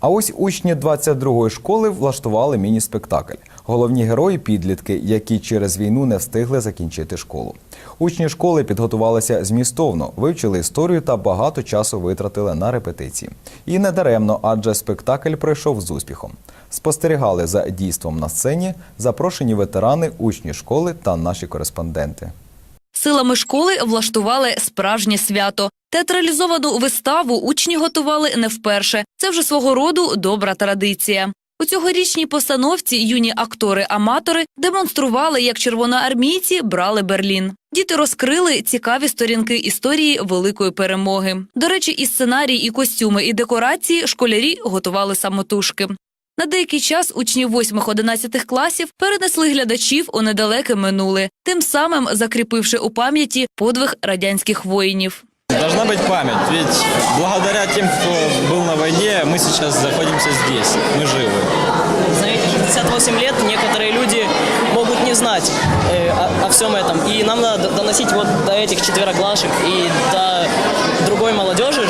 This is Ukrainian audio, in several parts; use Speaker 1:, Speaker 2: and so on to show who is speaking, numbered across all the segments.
Speaker 1: А ось учні 22-ї школи влаштували міні-спектакль. Головні герої підлітки, які через війну не встигли закінчити школу. Учні школи підготувалися змістовно, вивчили історію та багато часу витратили на репетиції. І не даремно, адже спектакль пройшов з успіхом. Спостерігали за дійством на сцені запрошені ветерани, учні школи та наші кореспонденти.
Speaker 2: Силами школи влаштували справжнє свято. Театралізовану виставу учні готували не вперше. Це вже свого роду добра традиція. У цьогорічній постановці юні актори-аматори демонстрували, як червоноармійці брали Берлін. Діти розкрили цікаві сторінки історії великої перемоги. До речі, і сценарій, і костюми, і декорації школярі готували самотужки. На деякий час учні 8-11 класів перенесли глядачів у недалеке минуле, тим самим закріпивши у пам'яті подвиг радянських воїнів.
Speaker 3: Должна быть память, ведь благодаря тем, кто был на войне, мы сейчас находимся здесь, мы живы.
Speaker 4: Знаете, 68 лет некоторые люди могут не знать э, о, о всем этом. И нам надо доносить вот до этих четвероклашек и до другой молодежи,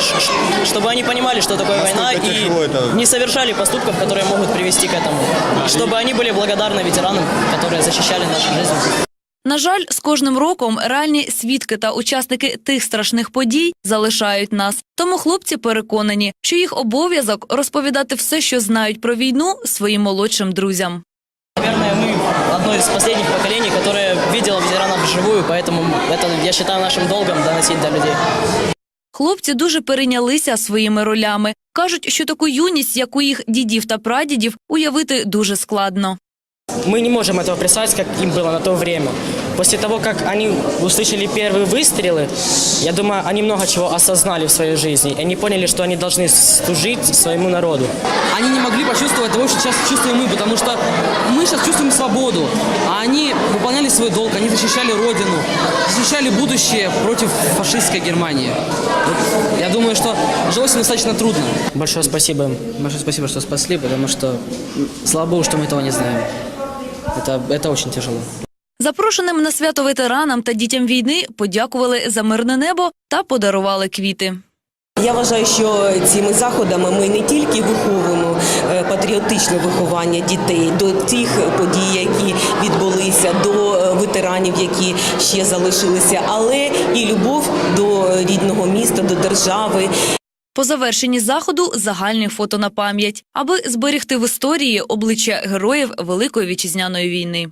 Speaker 4: чтобы они понимали, что такое война, и не совершали поступков, которые могут привести к этому. И чтобы они были благодарны ветеранам, которые защищали нашу жизнь.
Speaker 2: На жаль, з кожним роком реальні свідки та учасники тих страшних подій залишають нас. Тому хлопці переконані, що їх обов'язок розповідати все, що знають про війну, своїм молодшим друзям.
Speaker 4: Наверное, мы одно из последних поколений, которое видело ветеранов вживую, поэтому это, я считаю, нашим долгом доносить до людей.
Speaker 2: Хлопці дуже перейнялися своїми ролями. кажуть, що таку юність, як у їх дідів та прадідів, уявити дуже складно.
Speaker 4: Мы не можем этого представить, как им было на то время. После того, как они услышали первые выстрелы, я думаю, они много чего осознали в своей жизни. И они поняли, что они должны служить своему народу.
Speaker 5: они не могли почувствовать того, что сейчас чувствуем мы, потому что мы сейчас чувствуем свободу, а они выполняли свой долг, они защищали Родину, защищали будущее против фашистской Германии. Я думаю, что жилось им достаточно трудно.
Speaker 4: Большое спасибо им.
Speaker 5: Большое спасибо, что спасли, потому что, слава богу, что мы этого не знаем. Это, это очень тяжело.
Speaker 2: Запрошеним на свято ветеранам та дітям війни подякували за мирне небо та подарували квіти.
Speaker 6: Я вважаю, що цими заходами ми не тільки виховуємо е, патріотичне виховання дітей до тих подій, які відбулися, до е, ветеранів, які ще залишилися, але і любов до рідного міста, до держави.
Speaker 2: По завершенні заходу загальне фото на пам'ять, аби зберегти в історії обличчя героїв Великої вітчизняної війни.